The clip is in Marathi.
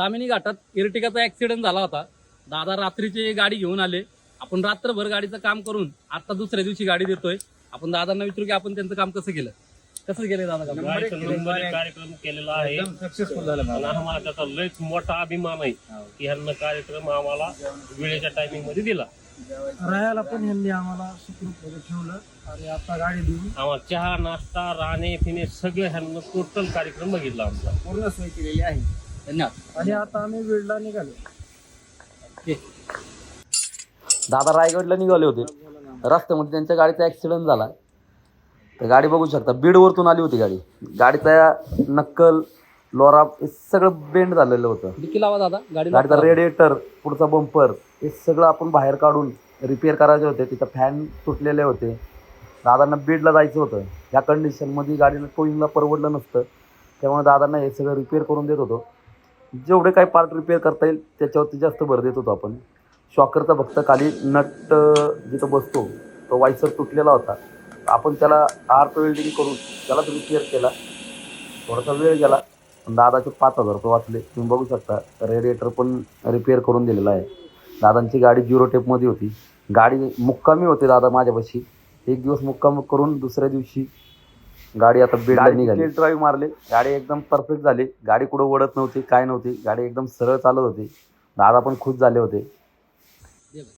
तामिनी घाटात इर्टिकाचा ऍक्सिडेंट झाला होता. दादा रात्रीची गाडी घेऊन आले. आपण रात्रभर गाडीचं काम करून आता दुसऱ्या दिवशी गाडी देतोय. आपण दादांना विचारू की आपण त्यांचं काम कसं केलं? कसं केलं दादा काम? गाडीचा नंबर एक कार्यक्रम केलेला आहे. सक्सेसफुल झालं आम्हाला त्याचा लयच मोठा अभिमान आहे की ह्यांना कार्यक्रम आम्हाला वेळेच्या टायमिंगमध्ये दिला. राहायला पण यांनी आम्हाला सुखरूपमध्ये ठेवलं आणि आता गाडी देऊन आम्हाला चहा नाश्ता राहणे पिणे सगळं ह्यांना टोटल कार्यक्रम बघितला आमचा. पूर्ण सोय केलेली आहे. धन्यवाद. आणि आता आम्ही बीडला निघालो. दादा रायगडला निघाले होते. रस्त्यामध्ये त्यांच्या गाडीचा ऍक्सिडेंट झाला. तर गाडी बघू शकता बीडवरतून आली होती गाडी. गाडीचा नक्कल लोरा हे सगळं बेंड झालेलं होतं. डिक्की लावा दादा गाडी गाडीचा रेडिएटर पुढचा बंपर हे सगळं आपण बाहेर काढून रिपेअर करायचे होते. तिथं फॅन तुटलेले होते. दादांना बीडला जायचं होतं. ह्या कंडिशनमध्ये गाडीला टोईंगला परवडलं नसतं. त्यामुळे दादांना हे सगळं रिपेअर करून देत होतो. जेवढे काही पार्ट रिपेअर करता येईल त्याच्यावरती जास्त भर देत होतो आपण. शॉकरचा फक्त खाली नट जिथं बसतो तो वायसर तुटलेला होता. आपण त्याला आर्ट वेल्डिंग करून त्यालाच रिपेअर केला. थोडासा वेळ गेला. पण दादाचे पाच हजार रुपये वाचले. तुम्ही बघू शकता रेडिएटर पण रिपेअर करून दिलेला आहे. दादांची गाडी झिरो टेपमध्ये होती. गाडी मुक्कामी होते दादा माझ्यापाशी. एक दिवस मुक्काम करून दुसऱ्या दिवशी गाडी आता बीडला निघाली. ड्राईव्ह मारले. गाडी एकदम परफेक्ट झाली. गाडी कुठं ओढत नव्हती काय नव्हती. गाडी एकदम सरळ चालत होती. दादा पण खुश झाले होते.